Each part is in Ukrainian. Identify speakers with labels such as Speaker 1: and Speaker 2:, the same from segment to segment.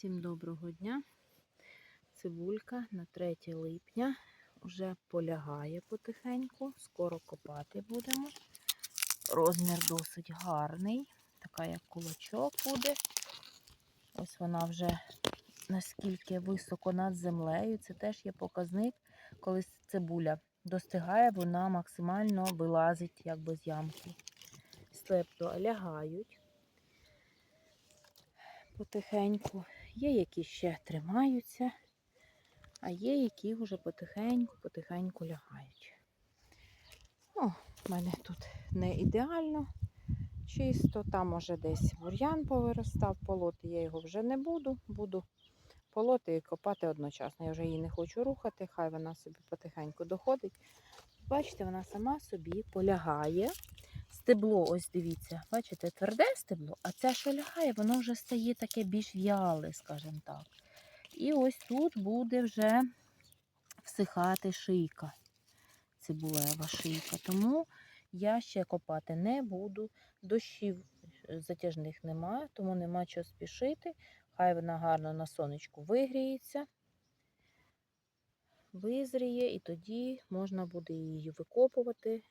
Speaker 1: Всім доброго дня. Цибулька на 3 липня вже полягає потихеньку. Скоро копати будемо. Розмір досить гарний. Така як кулачок буде. Ось вона вже наскільки високо над землею. Це теж є показник, коли цибуля достигає, вона максимально вилазить якби з ямки. Тобто лягають потихеньку. Є, які ще тримаються, а є, які вже потихеньку-потихеньку лягають. О, в мене тут не ідеально чисто. Там може десь бур'ян повиростав, полоти я його вже не буду. Буду полоти і копати одночасно. Я вже її не хочу рухати, хай вона собі потихеньку доходить. Бачите, вона сама собі полягає. Стебло, ось дивіться, бачите, тверде стебло, а це, що лягає, воно вже стає таке більш в'яле, скажімо так. І ось тут буде вже всихати шийка, цибулева шийка. Тому я ще копати не буду. Дощів затяжних немає, тому нема чого спішити. Хай вона гарно на сонечку вигріється, визріє, і тоді можна буде її викопувати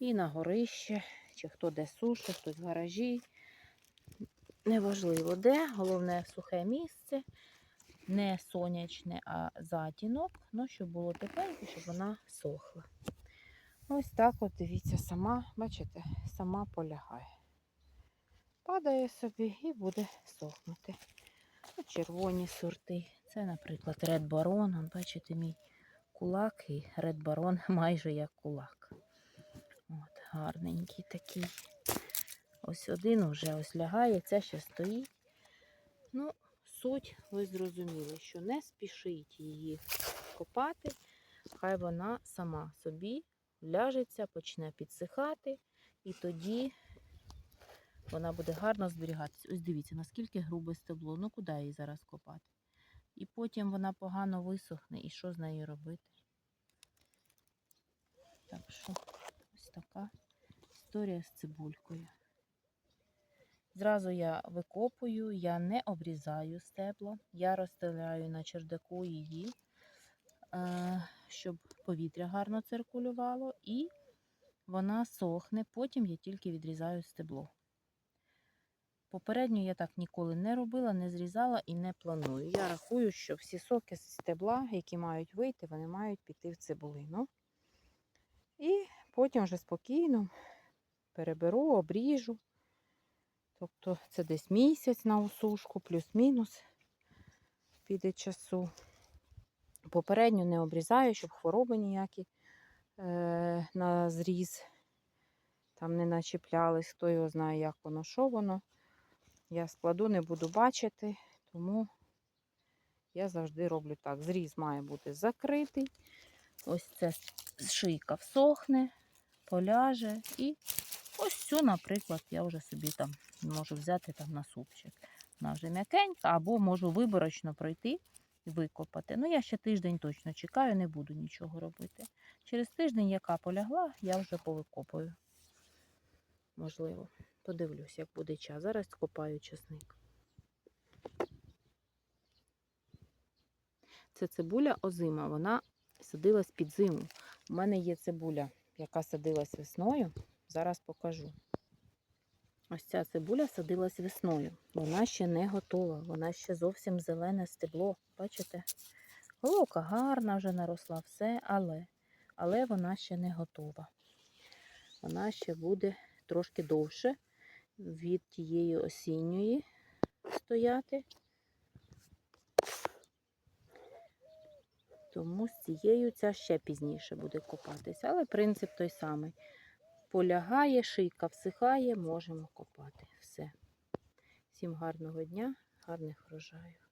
Speaker 1: і на горище, чи хто де сушить, хтось в гаражі. Неважливо де, головне сухе місце, не сонячне, а затінок, ну, щоб було тепленько, щоб вона сохла. Ось так от дивіться, сама, бачите, сама полягає. Падає собі і буде сохнути. От червоні сорти. Це, наприклад, Red Baron. Бачите, мій кулак і Red Baron майже як кулак. Гарненький такий. Ось один вже ось лягає, це ще стоїть. Ну, суть, ви зрозуміли, що не спішіть її копати, хай вона сама собі ляжеться, почне підсихати, і тоді вона буде гарно зберігатися. Ось дивіться, наскільки грубе стебло. Ну куди її зараз копати? І потім вона погано висохне, і що з нею робити? Так що ось така історія з цибулькою. Зразу я викопую, я не обрізаю стебло, я розстеляю на чердаку її, е, щоб повітря гарно циркулювало, і вона сохне, потім я тільки відрізаю стебло. Попередньо я так ніколи не робила, не зрізала і не планую. Я рахую, що всі соки з стебла, які мають вийти, вони мають піти в цибулину. І потім вже спокійно переберу, обріжу. Тобто це десь місяць на усушку, плюс-мінус піде часу. Попередньо не обрізаю, щоб хвороби ніякі е, на зріз там не начіплялись. Хто його знає, як воно, що воно. Я складу, не буду бачити, тому я завжди роблю так. Зріз має бути закритий. Ось це шийка всохне, поляже. І ось цю, наприклад, я вже собі там можу взяти там на супчик. Вона вже м'якенька, або можу виборочно пройти і викопати. Ну, я ще тиждень точно чекаю, не буду нічого робити. Через тиждень, яка полягла, я вже повикопую. Можливо. Подивлюсь, як буде час. Зараз копаю чесник. Це цибуля озима, вона садилась під зиму. У мене є цибуля, яка садилась весною. Зараз покажу. Ось ця цибуля садилась весною. Вона ще не готова, вона ще зовсім зелене стебло. Бачите? Головка гарна вже наросла все, але, але вона ще не готова. Вона ще буде трошки довше від тієї осінньої стояти. Тому з цією ця ще пізніше буде копатися. Але принцип той самий. Полягає, шийка всихає, можемо копати. Все. Всім гарного дня, гарних врожаїв.